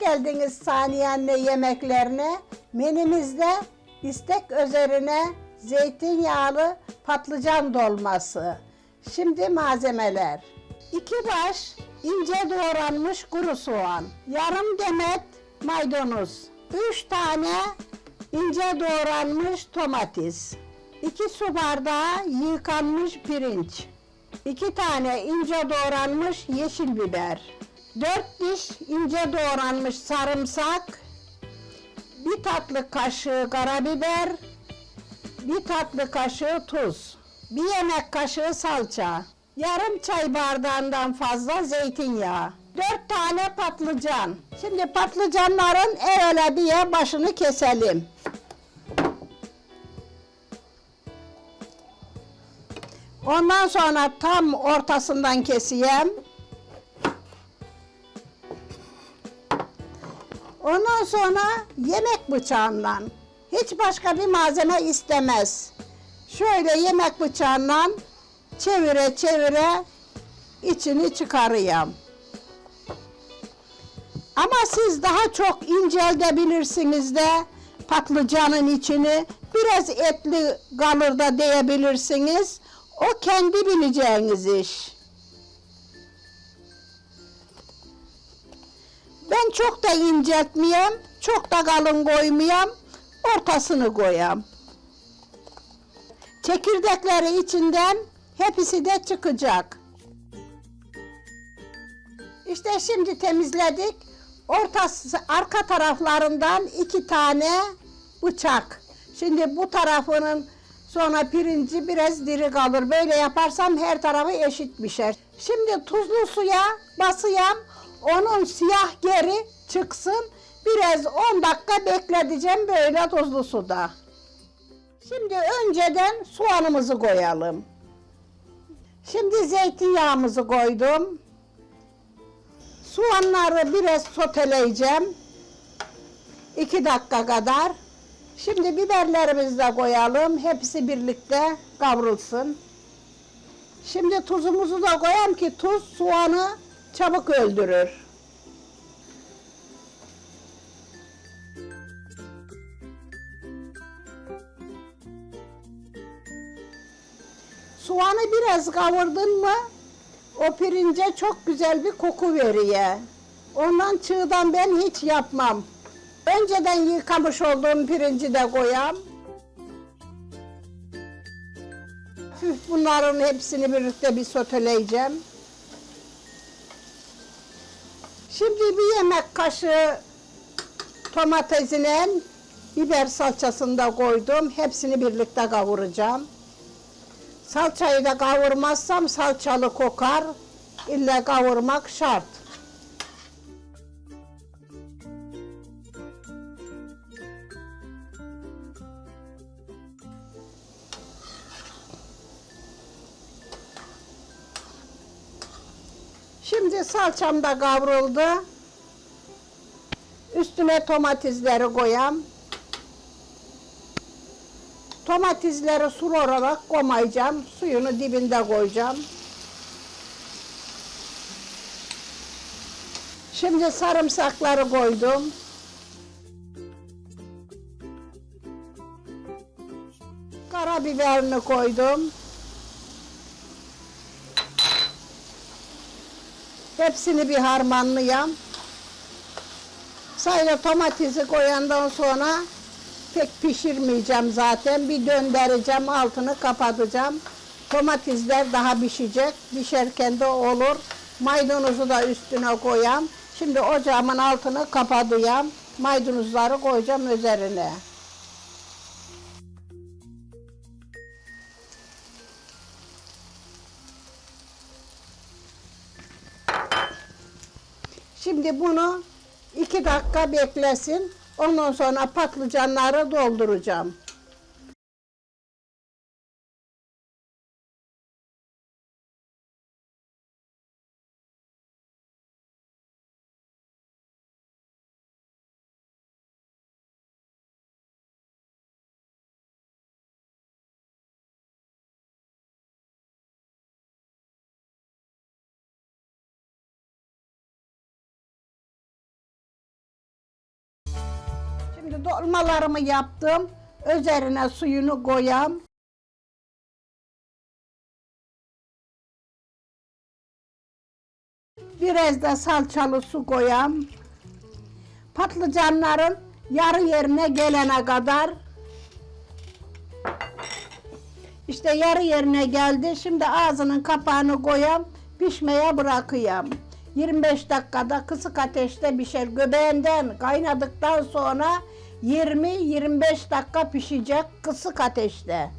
geldiniz Saniye Anne yemeklerine. Menümüzde istek üzerine zeytinyağlı patlıcan dolması. Şimdi malzemeler. 2 baş ince doğranmış kuru soğan. Yarım demet maydanoz. 3 tane ince doğranmış domates. 2 su bardağı yıkanmış pirinç. 2 tane ince doğranmış yeşil biber. 4 diş ince doğranmış sarımsak. Bir tatlı kaşığı karabiber. Bir tatlı kaşığı tuz. Bir yemek kaşığı salça. Yarım çay bardağından fazla zeytinyağı. 4 tane patlıcan. Şimdi patlıcanların el diye başını keselim. Ondan sonra tam ortasından keseyim. Ondan sonra yemek bıçağından. Hiç başka bir malzeme istemez. Şöyle yemek bıçağından çevire çevire içini çıkarayım. Ama siz daha çok inceltebilirsiniz de patlıcanın içini biraz etli kalır da diyebilirsiniz. O kendi bileceğiniz iş. Ben çok da inceltmeyeyim, çok da kalın koymayayım, ortasını koyayım. Çekirdekleri içinden hepsi de çıkacak. İşte şimdi temizledik. Ortası, arka taraflarından iki tane bıçak. Şimdi bu tarafının sonra pirinci biraz diri kalır. Böyle yaparsam her tarafı eşit pişer. Şimdi tuzlu suya basıyam. Onun siyah geri çıksın. Biraz 10 dakika bekleteceğim böyle tuzlu suda. Şimdi önceden soğanımızı koyalım. Şimdi zeytinyağımızı koydum. Soğanları biraz soteleyeceğim. 2 dakika kadar. Şimdi biberlerimizi de koyalım. Hepsi birlikte kavrulsun. Şimdi tuzumuzu da koyalım ki tuz soğanı çabuk öldürür. Soğanı biraz kavurdun mu o pirince çok güzel bir koku veriyor. Ondan çığdan ben hiç yapmam. Önceden yıkamış olduğum pirinci de koyam. Bunların hepsini birlikte bir soteleyeceğim. Şimdi bir yemek kaşığı domatesine biber salçasını da koydum. Hepsini birlikte kavuracağım. Salçayı da kavurmazsam salçalı kokar. İlle kavurmak şart. Şimdi salçam da kavruldu. Üstüne domatesleri koyam. Domatesleri sulu olarak koymayacağım. Suyunu dibinde koyacağım. Şimdi sarımsakları koydum. Karabiberini koydum. Hepsini bir harmanlayayım. Sayla domatesi koyandan sonra pek pişirmeyeceğim zaten. Bir döndüreceğim, altını kapatacağım. Domatesler daha pişecek. Pişerken de olur. Maydanozu da üstüne koyam. Şimdi ocağımın altını kapatıyorum. Maydanozları koyacağım üzerine. Şimdi bunu iki dakika beklesin. Ondan sonra patlıcanları dolduracağım. Şimdi dolmalarımı yaptım. Üzerine suyunu koyam. Biraz da salçalı su koyam. Patlıcanların yarı yerine gelene kadar işte yarı yerine geldi. Şimdi ağzının kapağını koyam. Pişmeye bırakayım. 25 dakikada kısık ateşte pişer. Göbeğinden kaynadıktan sonra 20-25 dakika pişecek kısık ateşte.